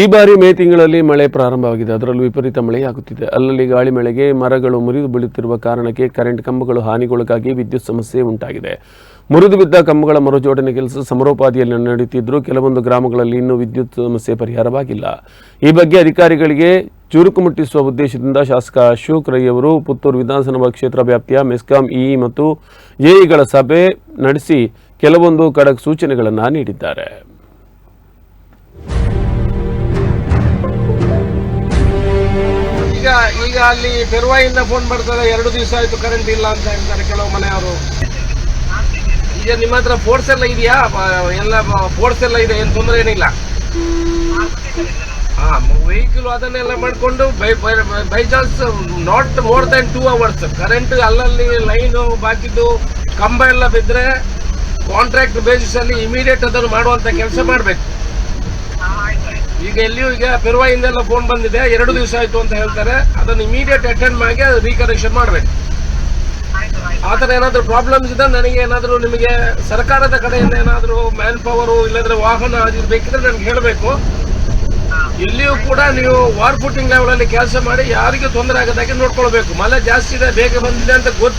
ಈ ಬಾರಿ ಮೇ ತಿಂಗಳಲ್ಲಿ ಮಳೆ ಪ್ರಾರಂಭವಾಗಿದೆ. ಅದರಲ್ಲೂ ವಿಪರೀತ ಮಳೆಯಾಗುತ್ತಿದೆ. ಅಲ್ಲಲ್ಲಿ ಗಾಳಿ ಮಳೆಗೆ ಮರಗಳು ಮುರಿದು ಬೀಳುತ್ತಿರುವ ಕಾರಣಕ್ಕೆ ಕರೆಂಟ್ ಕಂಬಗಳು ಹಾನಿಗೊಳಗಾಗಿ ವಿದ್ಯುತ್ ಸಮಸ್ಯೆ ಉಂಟಾಗಿದೆ. ಮುರಿದು ಬಿದ್ದ ಕಂಬಗಳ ಮರುಜೋಡಣೆ ಕೆಲಸ ಸಮರೋಪಾದಿಯಲ್ಲಿ ನಡೆಯುತ್ತಿದ್ದರೂ ಕೆಲವೊಂದು ಗ್ರಾಮಗಳಲ್ಲಿ ಇನ್ನೂ ವಿದ್ಯುತ್ ಸಮಸ್ಯೆ ಪರಿಹಾರವಾಗಿಲ್ಲ. ಈ ಬಗ್ಗೆ ಅಧಿಕಾರಿಗಳಿಗೆ ಚುರುಕು ಮುಟ್ಟಿಸುವ ಉದ್ದೇಶದಿಂದ ಶಾಸಕ ಅಶೋಕ್ ರೈ ಅವರು ಪುತ್ತೂರು ವಿಧಾನಸಭಾ ಕ್ಷೇತ್ರ ವ್ಯಾಪ್ತಿಯ ಮೆಸ್ಕಾಂ ಇಇ ಮತ್ತು ಎಇಗಳ ಸಭೆ ನಡೆಸಿ ಕೆಲವೊಂದು ಖಡಕ್ ಸೂಚನೆಗಳನ್ನು ನೀಡಿದ್ದಾರೆ. ಈಗ ಈಗ ಅಲ್ಲಿ ಪೆರ್ವಾಯಿಂದ ಫೋನ್ ಮಾಡ್ತಾರೆ ಎರಡು ದಿವಸ ಆಯ್ತು ಕರೆಂಟ್ ಇಲ್ಲ ಅಂತ ಹೇಳ್ತಾರೆ ಕೆಲವು ಮನೆಯವರು. ಈಗ ನಿಮ್ಮ ಹತ್ರ ಫೋರ್ಸ್ ಎಲ್ಲ ಇದೆಯಾ? ಎಲ್ಲ ಫೋರ್ಸ್ ಎಲ್ಲ ಇದೆ, ಏನು ತೊಂದರೆ ಏನಿಲ್ಲ? ಹಾ ವೆಹಿಕಲ್ ಅದನ್ನೆಲ್ಲ ಮಾಡ್ಕೊಂಡು bye bye chance not more than two hours current ಅಲ್ಲಲ್ಲಿ ಲೈನ್ ಬಾಕಿದ್ದು ಕಂಬ ಎಲ್ಲ ಬಿದ್ದರೆ ಕಾಂಟ್ರಾಕ್ಟ್ ಬೇಸಿಸ್ ಅಲ್ಲಿ ಇಮಿಡಿಯೇಟ್ ಅದನ್ನು ಮಾಡುವಂತ ಕೆಲಸ ಮಾಡಬೇಕು. ಈಗ ಎಲ್ಲಿಯೂ ಈಗ ಪೆರುವಾಯಿಂದೆಲ್ಲ ಫೋನ್ ಬಂದಿದೆ. ಎರಡು ದಿವಸ ಆಯ್ತು ಅಂತ ಹೇಳ್ತಾರೆ. ಅದನ್ನು ಇಮಿಡಿಯೇಟ್ ಅಟೆಂಡ್ ಮಾಡಿ ರೀಕನೆಕ್ಷನ್ ಮಾಡಬೇಕು. ಆ ಥರ ಏನಾದರೂ ಪ್ರಾಬ್ಲಮ್ಸ್ ಇದೆ ನನಗೆ ಏನಾದರೂ ನಿಮಗೆ ಸರ್ಕಾರದ ಕಡೆಯಿಂದ ಏನಾದರೂ ಮ್ಯಾನ್ ಪವರು ಇಲ್ಲದ್ರೆ ವಾಹನ ಅದು ಬೇಕಿದ್ರೆ ನನಗೆ ಹೇಳಬೇಕು. ಎಲ್ಲಿಯೂ ಕೂಡ ನೀವು ವಾರ್ ಫುಟಿಂಗ್ ಲೆವೆಲ್ ಅಲ್ಲಿ ಕೆಲಸ ಮಾಡಿ ಯಾರಿಗೂ ತೊಂದರೆ ಆಗದಾಗೆ ನೋಡ್ಕೊಳ್ಬೇಕು. ಮಳೆ ಜಾಸ್ತಿ ಇದೆ, ಬೇಗ ಬಂದಿದೆ ಅಂತ ಗೊತ್ತು